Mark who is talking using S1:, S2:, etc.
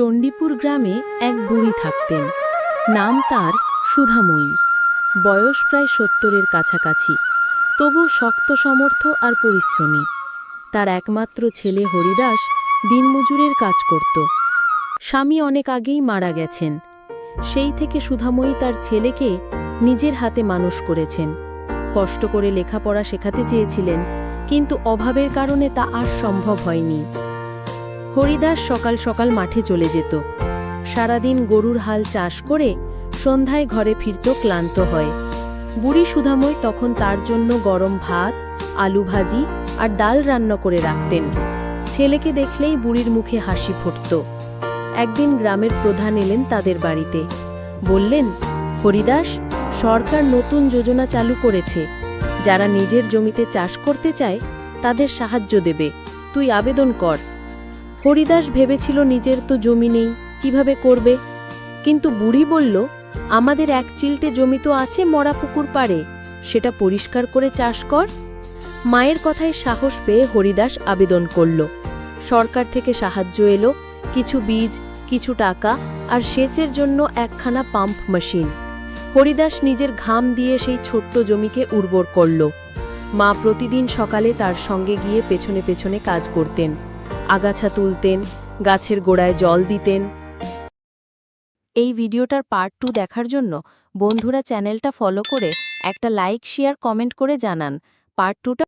S1: চণ্ডীপুর গ্রামে এক বুড়ি থাকতেন। নাম তার সুধাময়ী। বয়স প্রায় সত্তরের কাছাকাছি। তবু শক্ত সমর্থ আর পরিশ্রমী। তার একমাত্র ছেলে হরিদাস দিনমজুরের কাজ করত। স্বামী অনেক আগেই মারা গেছেন। সেই থেকে সুধাময়ী তার ছেলেকে নিজের হাতে মানুষ করেছেন। কষ্ট করে লেখাপড়া শেখাতে চেয়েছিলেন, কিন্তু অভাবের কারণে তা আর সম্ভব হয়নি। হরিদাস সকাল সকাল মাঠে চলে যেত। সারাদিন গরুর হাল চাষ করে সন্ধ্যায় ঘরে ফিরত ক্লান্ত হয়। বুড়ি সুধাময় তখন তার জন্য গরম ভাত, আলু ভাজি আর ডাল রান্না করে রাখতেন। ছেলেকে দেখলেই বুড়ির মুখে হাসি ফুটত। একদিন গ্রামের প্রধান এলেন তাদের বাড়িতে। বললেন, হরিদাস, সরকার নতুন যোজনা চালু করেছে। যারা নিজের জমিতে চাষ করতে চায়, তাদের সাহায্য দেবে। তুই আবেদন কর। হরিদাস ভেবেছিল নিজের তো জমি নেই, কীভাবে করবে? কিন্তু বুড়ি বলল, আমাদের এক চিলটে জমি তো আছে মরা পুকুর পাড়ে, সেটা পরিষ্কার করে চাষ কর। মায়ের কথায় সাহস পেয়ে হরিদাস আবেদন করল। সরকার থেকে সাহায্য এলো, কিছু বীজ, কিছু টাকা আর সেচের জন্য একখানা পাম্প মেশিন। হরিদাস নিজের ঘাম দিয়ে সেই ছোট্ট জমিকে উর্বর করল। মা প্রতিদিন সকালে তার সঙ্গে গিয়ে পেছনে পেছনে কাজ করতেন। আগাছা তুলতেন, গাছের গোড়ায় জল দিতেন। এই ভিডিওটার পার্ট টু দেখার জন্য বন্ধুরা চ্যানেলটা ফলো করে একটা লাইক শেয়ার কমেন্ট করে জানান। পার্ট টুটা